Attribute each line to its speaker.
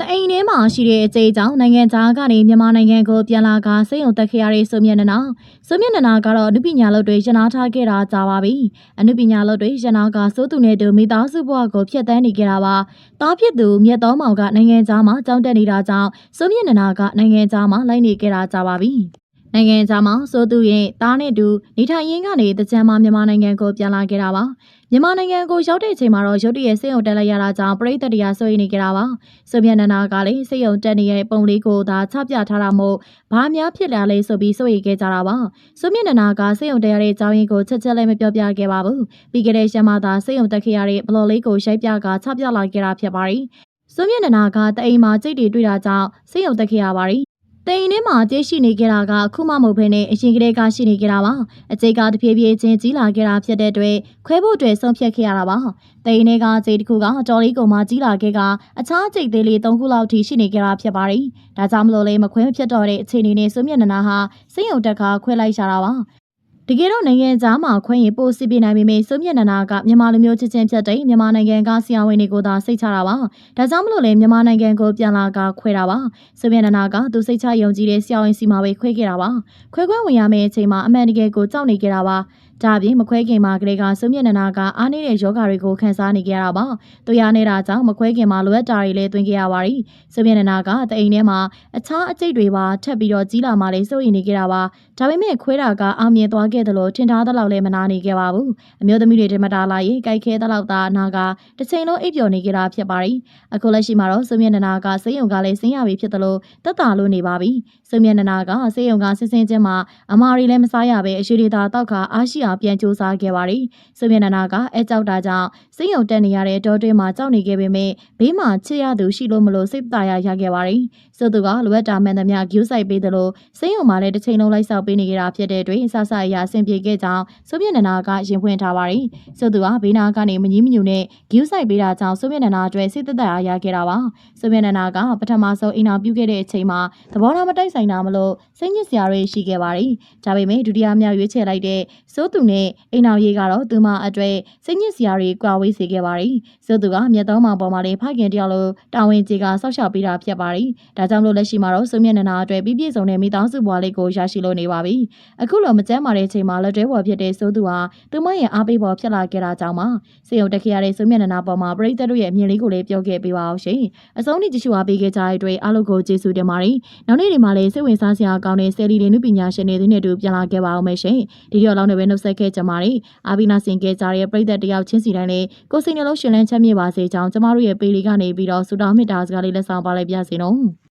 Speaker 1: တအိမ်ထဲမှာရှိတဲ့အကြေအကြောင်းနိုင်ငံသားကနေမြန်မာနိုင်ငံကိုပြန်လာကစိတ်ယုံတက်ခဲ့ရတဲ့ဆိုမြတ်နနာဆိုမြတ်နနာကတော့အနုပညာလုပ်တွေရနာထားခဲ့တာကြာပါပြီအနုပညာလုပ်တွေရနာကစိုးသူနဲ့သူမိသားစုဘဝကိုဖျက်ဆီးနေကြတာပါတားဖြစ်သူမြတ်တော်မောင်ကနိုင်ငံသားမှာကြောင်းတက်နေတာကြောင့်ဆိုမြတ်နနာကနိုင်ငံသားမှာလိုက်နေကြတာကြာပါပြီ နိုင်ငံသားမှာစိုးသူရဲ့တားနဲ့တူနေထိုင်ရင်းကနေတကြံမှာမြန်မာနိုင်ငံကိုပြန်လာခဲ့တာပါမြန်မာနိုင်ငံကိုရောက်တဲ့အချိန်မှာတော့ရုတ်တရက်စိတ်ယုံတက်လိုက်ရတာကြောင့်ပြည်သက်တရားဆွေးနေကြတာပါဆိုမြတ်နနာကလည်းစိတ်ယုံတက်နေတဲ့ပုံလေးကိုသာချပြထားတာမို့ဘာများဖြစ်လာလဲဆိုပြီးစိုးရိမ်ခဲ့ကြတာပါဆိုမြတ်နနာကစိတ်ယုံတက်ရတဲ့အကြောင်းရင်းကိုချက်ချက်လည်းမပြောပြခဲ့ပါဘူးပြီးခဲ့တဲ့ရှမ်းမသာစိတ်ယုံတက်ခဲ့ရတဲ့ဘလော်လေးကိုရိုက်ပြကချပြလာခဲ့တာဖြစ်ပါတယ်ဆိုမြတ်နနာကတအိမ်မှာကြိတ်တွေတွေ့တာကြောင့်စိတ်ယုံတက်ခဲ့ရပါတယ် တိန်ထဲမှာတည်ရှိနေကြတာကအခုမှမဟုတ်ဘဲနဲ့အရင်ကတည်းကရှိနေကြတာပါအကျိတ်ကတဖြည်းဖြည်းချင်းကြီးလာခဲ့တာဖြစ်တဲ့အတွက်ခွဲဖို့အတွက်ဆုံးဖြတ်ခဲ့ရတာပါတိန်ထဲကကျိတ်တစ်ခုကတော်လေးကုံမှာကြီးလာခဲ့ကအခြားကျိတ်သေးလေး၃ခုလောက်ထိရှိနေကြတာဖြစ်ပါတယ်ဒါကြောင့်မလို့လေမခွဲမဖြစ်တော့တဲ့အခြေအနေနဲ့စွမျက်နှနာဟာစိတ်ယုံတက်ကခွဲလိုက်ရှာတာပါ တကယ်တော့နိုင်ငံသားမှာခွင့်ရင်ပို့စီပြနိုင်ပေမဲ့စွမျက်နှနာကမြန်မာလူမျိုးချစ်ချင်းဖြတ်တဲ့မြန်မာနိုင်ငံကဆရာဝန်တွေကိုသာစိတ်ချတာပါ။ဒါကြောင့်မလို့လေမြန်မာနိုင်ငံကိုပြန်လာကခွဲတာပါ။စွမျက်နှနာကသူစိတ်ချယုံကြည်တဲ့ဆရာဝန်စီမှာပဲခွဲခဲ့တာပါ။ခွဲခွဲဝင်ရမယ့်အချိန်မှာအမှန်တကယ်ကိုကြောက်နေကြတာပါ။ဒါပြင်မခွဲခင်မှာကလေးကစွမျက်နှနာကအားနေတဲ့ယောဂါတွေကိုခံစားနေကြတာပါ။တို့ရနေတာကြောင့်မခွဲခင်မှာလိုအပ်တာတွေလည်းတွင်ခဲ့ရပါတယ်။စွမျက်နှနာကတအိမ်ထဲမှာအခြားအကျိတ်တွေပါထပ်ပြီးတော့ကြီးလာမှလည်းစိုးရိမ်နေကြတာပါ။ဒါပေမဲ့ခွဲတာကအောင်မြင်သွားခဲ့တယ်လို့ထင်ထားသလောက်လည်းမနာနေခဲ့ပါဘူး။အမျိုးသမီးတွေတမတာလာရင်ကြိုက်ခဲသလောက်သာနာကတစ်ချိန်လုံးအိပ်ပျော်နေကြတာဖြစ်ပါတယ်။အခုလက်ရှိမှာတော့စွမျက်နှနာကစိတ်ယုံကလည်းဆင်းရပြီဖြစ်တယ်လို့တက်တာလို့နေပါပြီ။စွမျက်နှနာကစိတ်ယုံကဆင်းဆင်းချင်းမှာအမာရီလည်းမစားရပဲအရှိဒေတာတောက်ခါအားရှိအောင်ပြန်ကြိုးစားခဲ့ပါတယ်။စွမျက်နှနာကအဲကြောက်တာကြောင့်စိတ်ယုံတက်နေရတဲ့တောတွင်းမှာကြောက်နေခဲ့ပေမဲ့ဘေးမှာချစ်ရသူရှိလို့မလို့စိတ်သာရရခဲ့ပါတယ်။ဆိုသူကလိုအပ်တာမှန်သမျှဂယူးဆိုင်ပေးတယ်လို့စိတ်ယုံမှာလည်းတစ်ချိန်လုံးလိုက်ဆောက်ပေးနေကြတာဖြစ်တဲ့အတွက်ဆဆအရာအဆင်ပြေခဲ့ကြောင်းစွမျက်နှနာကရင်ဖွင့်ထားပါတယ်။ဆိုသူကဘေးနာကနေမငီးမညူနဲ့ဂယူးဆိုင်ပေးတာကြောင့်စွမျက်နှနာအတွက်စိတ်သက်သာရခဲ့တာပါ။စွမျက်နှနာကပထမဆုံးအိမ်အောင်ပြုခဲ့တဲ့အချိန်မှာသဘောထားမတိုက်ဆိုင်တာမလို့စိတ်ညစ်စရာတွေရှိခဲ့ပါတယ်။ဒါပေမဲ့ဒုတိယမြောက်ရွေးချယ်လိုက်တဲ့စိုးသူနဲ့အိမ်အောင်ရေးကတော့သူမအတွက်စိတ်ညစ်စရာတွေကွာဝေးစေခဲ့ပါတယ်။စိုးသူကမြတ်သောမောင်ပေါ်မှာလည်းဖခင်တယောက်လိုတာဝန်ကြီးကဆောက်ရှောက်ပေးတာဖြစ်ပါတယ်။ဒါကြောင့်လို့လက်ရှိမှာတော့စွမျက်နှနာအတွက်ပြည့်ပြည့်စုံတဲ့မိသားစုဘဝလေးကိုရရှိလို့နေပါပြီ။အခုလိုမကြမ်းမာတဲ့အချိန်မှာလက်တွဲပေါ်ဖြစ်တဲ့စိုးသူဟာသူမရဲ့အားပေးပေါ်ဖြစ်လာခဲ့တာကြောင့်ပါ။စေယုံတက်ခဲ့ရတဲ့စွမျက်နှနာပေါ်မှာပရိသတ်တို့ရဲ့အမြင်လေးကိုလည်းပြောခဲ့ပေးပါအောင်ရှင်။အဆုံးထိကြည့်ရှုအားပေးခဲ့ကြတဲ့အတွက်အားလုံးကိုကျေးဇူးတင်ပါတယ်။နောက်နေ့ဒီမှာလည်းစိတ်ဝင်စားစရာကောင်းတဲ့ဆယ်လီလေးနုပညာရှင်တွေနဲ့အတူပြန်လာခဲ့ပါအောင်မယ်ရှင်။ဒီတော့လောင်းတွေပဲနှုတ်ဆက်ခဲ့ကြပါတယ်။အာဘီနာဆင်ခဲ့ကြတဲ့ပရိသတ်တယောက်ချင်းစီတိုင်းလည်းကိုယ်စိတ်နှလုံးရှင်လန်းချမ်းမြေ့ပါစေကြောင်းကျမတို့ရဲ့ပေလီကနေပြီးတော့စူတောင်းမေတ္တာစကားလေးလက်ဆောင်ပါလိုက်ပြစေနော်။